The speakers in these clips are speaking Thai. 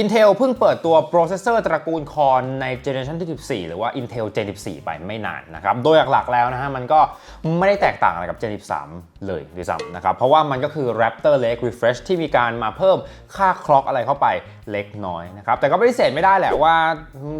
Intel เพิ่งเปิดตัวโปรเซสเซอร์ตระกูล Core ในเจเนอเรชันที่ 14 หรือว่า Intel Gen 14 ไปไม่นานนะครับ โดยหลักๆแล้วนะฮะมันก็ไม่ได้แตกต่างอะไรกับ Gen 13 เลยด้วยซ้ำนะครับ เพราะว่ามันก็คือ Raptor Lake Refresh ที่มีการมาเพิ่มค่าคล็อกอะไรเข้าไปเล็กน้อยนะครับ แต่ก็ปฏิเสธไม่ได้แหละว่า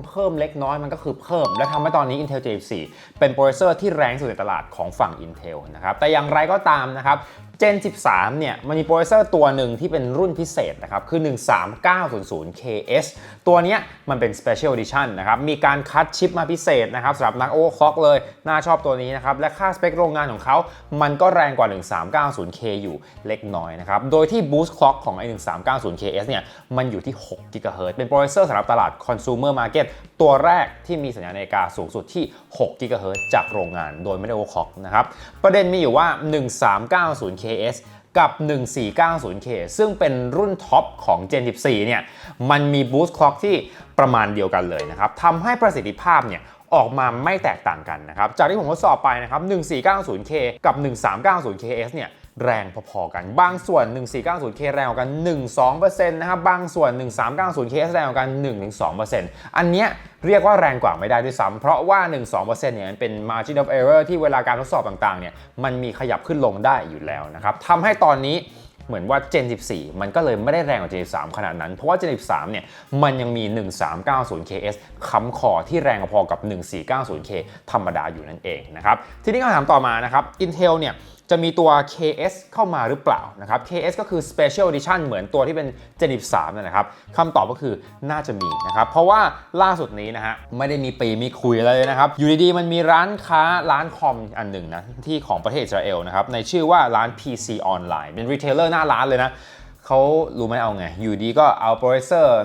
เพิ่มเล็กน้อยมันก็คือเพิ่ม และทำให้ตอนนี้ Intel Gen 14 เป็นโปรเซสเซอร์ที่แรงสุดในตลาดของฝั่ง Intel นะครับแต่อย่างไรก็ตามนะครับ Gen 13 เนี่ยมันมีโปรเซสเซอร์ตัวหนึ่งที่เป็นรุ่นพิเศษนะครับคือ 13900KS ตัวนี้มันเป็น Special Edition นะครับมีการคัดชิปมาพิเศษนะครับสำหรับนักโอเวอร์คล็อกเลย น่าชอบตัวนี้นะครับ และค่าสเปคโรงงานของเขา มันก็แรงกว่า 1390K อยู่เล็กน้อยนะครับ โดยที่ Boost Clock ของไอ้ 1390KS เนี่ยมันอยู่ที่6 GHz เป็นโปรเซสเซอร์สำหรับตลาด Consumer Market ตัวแรกที่มีสัญญาณนาฬิกาสูงสุดที่6 GHz จากโรงงานโดยไม่ได้โอเวอร์คล็อกนะครับประเด็นมีอยู่ว่า KS กับ 1490K ซึ่งเป็นรุ่นท็อปของ Gen 14 เนี่ย มันมี Boost Clock ที่ประมาณเดียวกันเลยนะครับ ทำให้ประสิทธิภาพเนี่ยออกมาไม่แตกต่างกันนะครับ จากที่ผมทดสอบไปนะครับ 1490K กับ 1390KS เนี่ยแรงพอๆกัน บางส่วน 1490K แรงกว่ากัน 1-2%นะครับ บางส่วน 1390KS แรงกว่ากัน 1-2%อันเนี้ย เรียกว่าแรงกว่าไม่ได้ด้วยซ้ำเพราะว่า 1-2%เนี่ยมันเป็น margin of error ที่เวลาการทดสอบต่างๆเนี่ยมันมีขยับขึ้นลงได้อยู่แล้วนะครับทำให้ตอนนี้เหมือนว่า Gen 14 มันก็เลยไม่ได้แรงกว่า Gen 13 ขนาดนั้น เพราะว่า Gen 13 เนี่ย มันยังมี 1390KS ค้ำคอที่แรงพอกับ 1490K ธรรมดาอยู่นั่นเองนะครับ ทีนี้คำถามต่อมานะครับ Intel เนี่ย จะมีตัว KS เข้ามาหรือเปล่านะครับ KS ก็คือ Special Edition เหมือนตัวที่เป็น Gen 13นั่นนะครับคำตอบก็คือน่าจะมีนะครับ เพราะว่าล่าสุดนี้นะฮะไม่ได้มีปีมีคุยอะไรเลยนะครับ อยู่ดีๆ มันมีร้านค้าร้านคอมอันหนึ่งนะที่ของประเทศอิสราเอลนะครับในชื่อว่าร้าน PC Online เป็นรีเทลเลอร์หน้าร้านเลยนะ เขารู้ไหมเอาไง อยู่ดีก็เอาโปรเซสเซอร์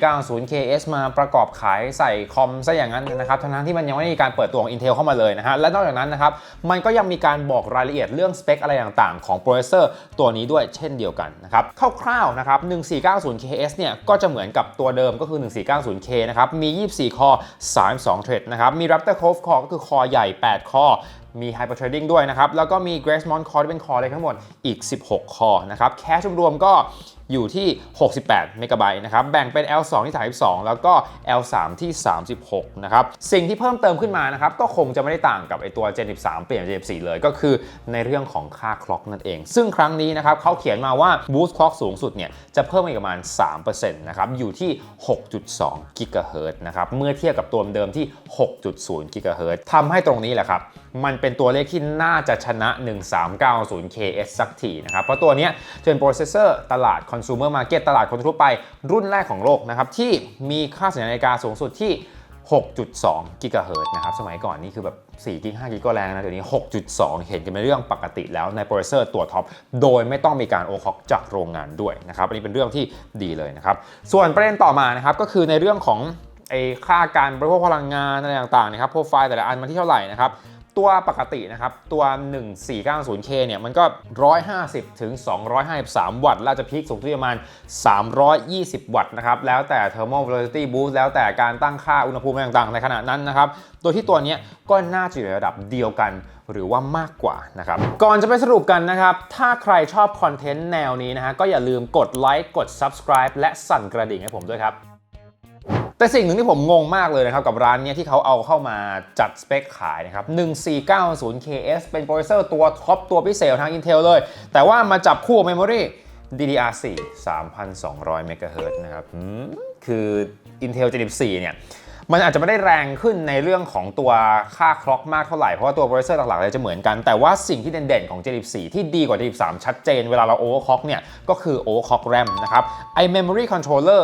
1490KS มาประกอบขายใส่คอมซะอย่างนั้นนะครับ ทั้งที่มันยังไม่ได้มีการเปิดตัวของ Intel เข้ามาเลยนะฮะ และนอกจากนั้นนะครับ มันก็ยังมีการบอกรายละเอียดเรื่องสเปคอะไรต่างๆ ของโปรเซสเซอร์ตัวนี้ด้วยเช่นเดียวกันนะครับ คร่าวๆนะครับ 1490KS เนี่ย ก็จะเหมือนกับตัวเดิมก็คือ 1490K นะครับ มี 24 คอ 32 เทรดนะครับ มี Raptor Cove Core ก็คือคอใหญ่ 8 คอ มี Hyper Trading ด้วยนะครับ แล้วก็มี Gracemont Core ที่เป็นคอเลยทั้งหมดอีก 16คอนะครับ แคชรวมๆก็ อยู่ที่ 68 เมกะไบต์นะครับ แบ่งเป็น L2 ที่ 32 แล้วก็ L3 ที่ 36 นะครับ สิ่งที่เพิ่มเติมขึ้นมานะครับ ก็คงจะไม่ได้ต่างกับไอตัว Gen 13 เปลี่ยนเป็น Gen 14 เลยก็คือในเรื่องของค่าคล็อกนั่นเอง ซึ่งครั้งนี้นะครับเขาเขียนมาว่า Boost Clock สูงสุดเนี่ย จะเพิ่มอีกประมาณ 3%นะครับ อยู่ที่ 6.2 GHz นะครับ เมื่อเทียบกับตัวเดิมที่ 6.0 GHz ทำให้ตรงนี้แหละครับ มันเป็นตัวเลขที่น่าจะชนะ 1390KS สักทีนะครับ เพราะตัวเนี้ยจะเป็นโปรเซสเซอร์ตลาด consumer market ตลาดคนทั่วไป รุ่นแรกของโลกนะครับที่มีค่าสัญญาณนาฬิกาสูงสุดที่ 6.2 กิกะเฮิรตซ์นะครับ สมัยก่อนนี่คือแบบ4กิก5กิกก็แรงนะ เดี๋ยวนี้ 6.2 เห็นกันเป็นเรื่องปกติแล้วในโปรเซสเซอร์ตัวท็อป โดยไม่ต้องมีการโอคอกจากโรงงานด้วยนะครับ อันนี้เป็นเรื่องที่ดีเลยนะครับ ส่วนประเด็นต่อมานะครับ ก็คือในเรื่องของไอ้ค่าการบริโภคพลังงานอะไรต่างๆนะครับ โปรไฟล์แต่ละอันมันที่เท่าไหร่นะครับ ตัวปกตินะครับ ตัว 1490K เนี่ย มันก็ 150 ถึง 253 วัตต์แล้วจะพีคสูงที่ประมาณ 320 วัตต์นะครับ แล้วแต่ thermal velocity boost แล้วแต่การตั้งค่าอุณหภูมิต่างๆ ในขณะนั้นนะครับโดยที่ตัวนี้ก็น่าจะอยู่ในระดับเดียวกันหรือว่ามากกว่านะครับ ก่อนจะไปสรุปกันนะครับ ถ้าใครชอบคอนเทนต์แนวนี้นะฮะก็อย่าลืมกดไลค์กด subscribe และสั่นกระดิ่งให้ผมด้วยครับ แต่สิ่งหนึ่งที่ผมงงมากเลยนะครับ กับร้านนี้ที่เขาเอาเข้ามาจัดสเปคขายนะครับ 1490KS เป็นโปรเซสเซอร์ตัวท็อปตัวพิเศษทาง Intel เลย แต่ว่ามาจับคู่เมมโมรี DDR4 3200 MHz นะครับอืมคือ Intel G14 เนี่ย มันอาจจะไม่ได้แรงขึ้นในเรื่องของตัวค่าคล็อกมากเท่าไหร่ เพราะว่าตัวโปรเซสเซอร์หลักๆเลยจะเหมือนกัน แต่ว่าสิ่งที่เด่นๆของ Gen 14 ที่ดีกว่า Gen 13 ชัดเจนเวลาเรา overclock เนี่ย ก็คือ overclock RAM นะครับไอ memory controller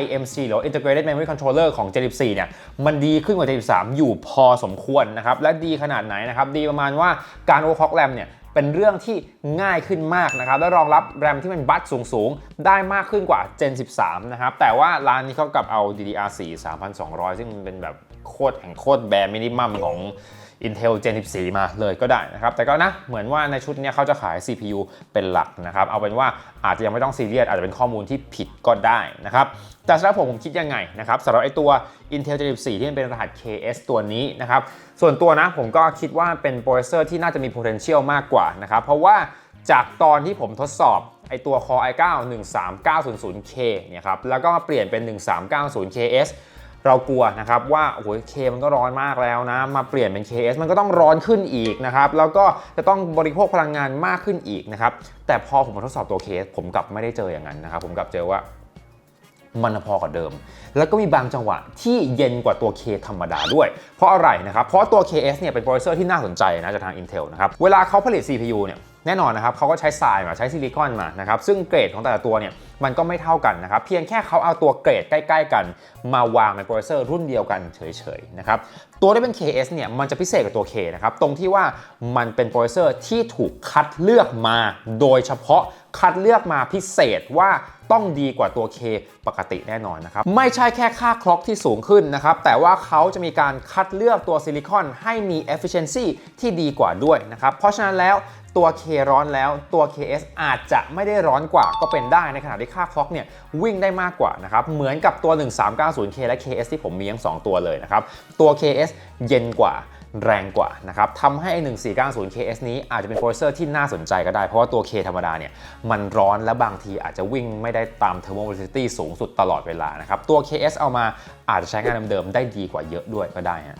IMC หรือ integrated memory controller ของ Gen 14 เนี่ย มันดีขึ้นกว่า Gen 13 อยู่พอสมควรนะครับ และดีขนาดไหนนะครับ ดีประมาณว่าการ overclock RAM เนี่ย เป็นเรื่องที่ง่ายขึ้นมากนะครับและรองรับแรมที่เป็นบัตสูงๆ ได้มากขึ้นกว่า Gen 13 นะครับ แต่ว่าร้านนี้เขากลับเอา DDR4 3200 ซึ่งมันเป็นแบบโคตรแห่งโคตรแบรมินิมัมของ Intel Gen 14 มาเลยก็ได้นะครับ แต่ก็นะ เหมือนว่าในชุดนี้เขาจะขาย CPU เป็นหลักนะครับ เอาเป็นว่าอาจจะยังไม่ต้องซีเรียส อาจจะเป็นข้อมูลที่ผิดก็ได้นะครับแต่สำหรับผมผมคิดยังไงนะครับสำหรับไอตัว Intel Gen 14 ที่เป็นรหัส KS ตัวนี้นะครับ ส่วนตัวนะผมก็คิดว่าเป็นโปรเซสเซอร์ที่น่าจะมี potential มากกว่านะครับ เพราะว่าจากตอนที่ผมทดสอบไอตัว Core i9 13900K เนี่ยครับ แล้วก็เปลี่ยนเป็น 1390KS เรากลัวนะครับว่าโอ้โหเคมันก็ร้อนมากแล้วนะ มาเปลี่ยนเป็น KS มันก็ต้องร้อนขึ้นอีกนะครับแล้วก็จะต้องบริโภคพลังงานมากขึ้นอีกนะครับแต่พอผมมาทดสอบตัว KS ผมกลับไม่ได้เจออย่างนั้นนะครับผมกลับเจอว่ามันพอกับเดิม แล้วก็มีบางจังหวะที่เย็นกว่าตัว K ธรรมดาด้วย เพราะอะไรนะครับ เพราะตัว KS เนี่ยเป็นโปรเซสเซอร์ที่น่าสนใจนะจากทาง Intel นะครับ เวลาเขาผลิต CPU เนี่ย แน่นอนนะครับเขาก็ใช้ทรายมาใช้ซิลิคอนมานะครับซึ่งเกรดของแต่ละตัวเนี่ยมันก็ไม่เท่ากันนะครับเพียงแค่เขาเอาตัวเกรดใกล้ ๆ กัน มาวางในโปรเซสเซอร์รุ่นเดียวกันเฉยๆนะครับตัวที่เป็น KS เนี่ยมันจะพิเศษกับตัว K นะครับตรงที่ว่ามันเป็นโปรเซสเซอร์ที่ถูกคัดเลือกมาโดยเฉพาะ คัดเลือกมาพิเศษว่าต้องดีกว่าตัว K ปกติแน่นอนนะครับ ไม่ใช่แค่ค่าคล็อกที่สูงขึ้นนะครับ แต่ว่าเขาจะมีการคัดเลือกตัวซิลิคอนให้มี efficiency ที่ดีกว่าด้วยนะครับ เพราะฉะนั้นแล้วตัว K ร้อนแล้วตัว KS อาจจะไม่ได้ร้อนกว่าก็เป็นได้ในขณะที่ค่าคล็อกเนี่ยวิ่งได้มากกว่านะครับเหมือนกับตัว 1390K และ KS ที่ผมมีทั้งสองตัวเลยนะครับตัว KS เย็นกว่า แรงกว่านะครับทำให้ 1490KS นี้อาจจะเป็นโปรเซอร์ที่น่าสนใจก็ได้ เพราะว่าตัว K ธรรมดาเนี่ยมันร้อนและบางทีอาจจะวิ่งไม่ได้ตามเทอร์โมเวลซิตี้สูงสุดตลอดเวลานะครับ ตัว KS เอามาอาจจะใช้งานเดิมๆได้ดีกว่าเยอะด้วยก็ได้ฮะ